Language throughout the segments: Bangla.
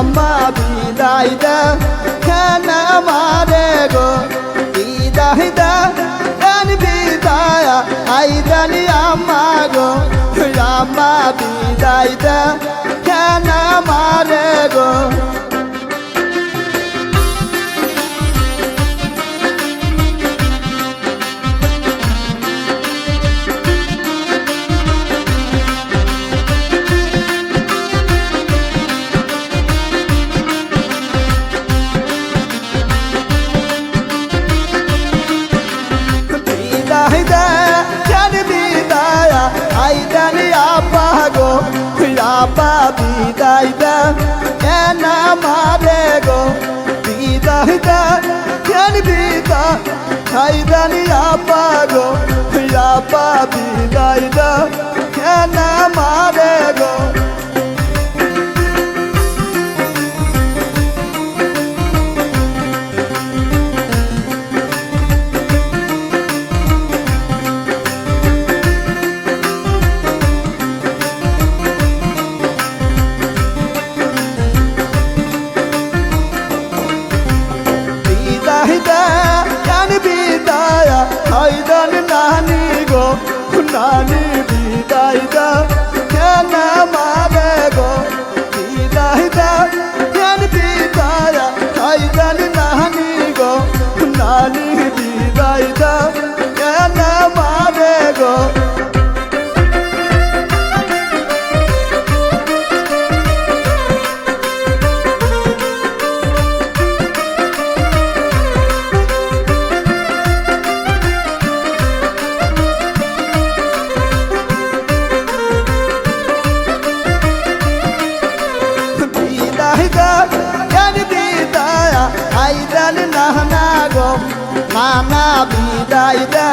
আম্মা বিদায় দা, কেন মারে গো? বিদায় দা, কেন বিদায়? আই দানি আম্মা গো, আম্মা বিদায় দা, কেন মারে গো? আব্বা বিদায় দে, কেন আমারে গো? বিদায় দে, কেন বিদায় আই জানি আব্বা গো আব্বা বিদায় দে, কেন আমারে গো? নানি বিদায় দে। নানা বিদায় দে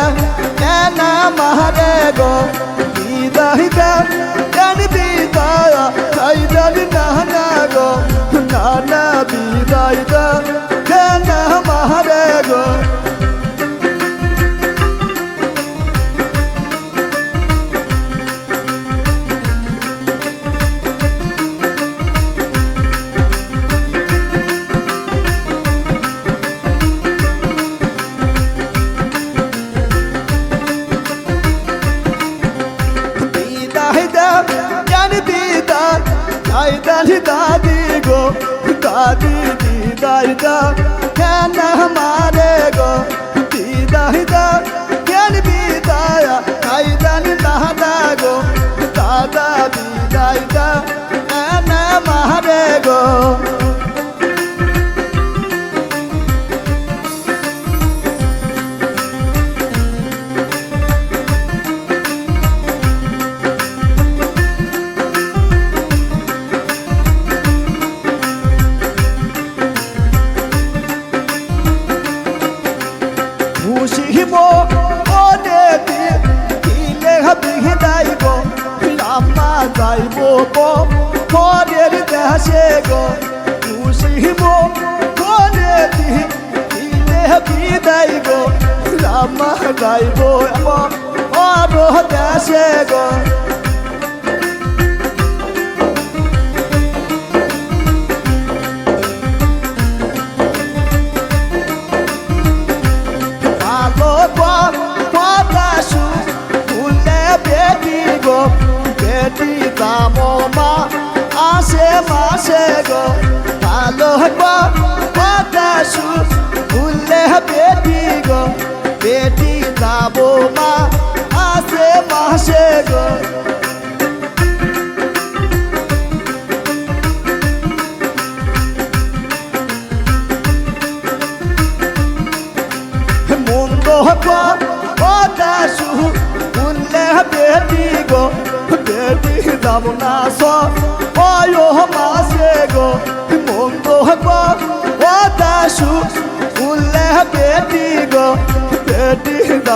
কেন মারে গো বিদায় দে কেন বিদায়? আইদান নানা গো, নানা বিদায় দে আইদান দাদি গো দাদি দিদাই দা কেন মারে গো দিদাই দে যাইব গো পরের দেশে গো। খুশিব ওনে দিলে গো। আম্মা যাইব আসে মাসে গো। আলো পদাসু ফুলে বেটি গো, বেটি দামমা আসে মাসে গো। মন্দ পদাসু ফুলে বেটি গো, বেটি যাব না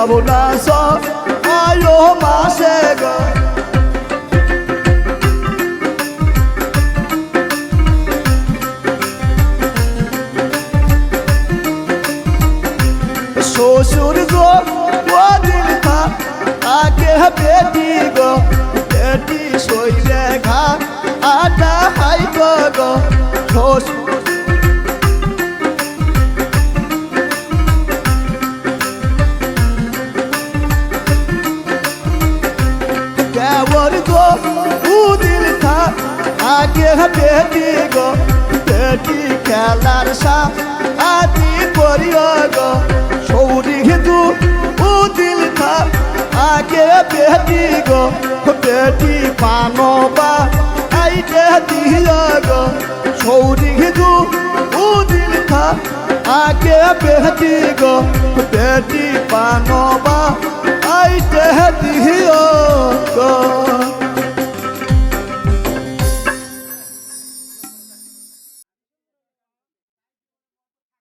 যাব না স অয় মাসে গো। শ্বশুর গো ও দিল থা আগে বেটি গো, বেটি শৈলে ঘা, আটা হাই গো। গো আগে বেটি গো বেটি খেলার সা আদি করিও গো। সৌরি হিন্দু উদিল থা আগে বেটি গো, বেটি পানবা আইতে দিও গো। সৌরি হিন্দু উদিল থা আগে বেটি গো, বেটি পানবা আইতে দিও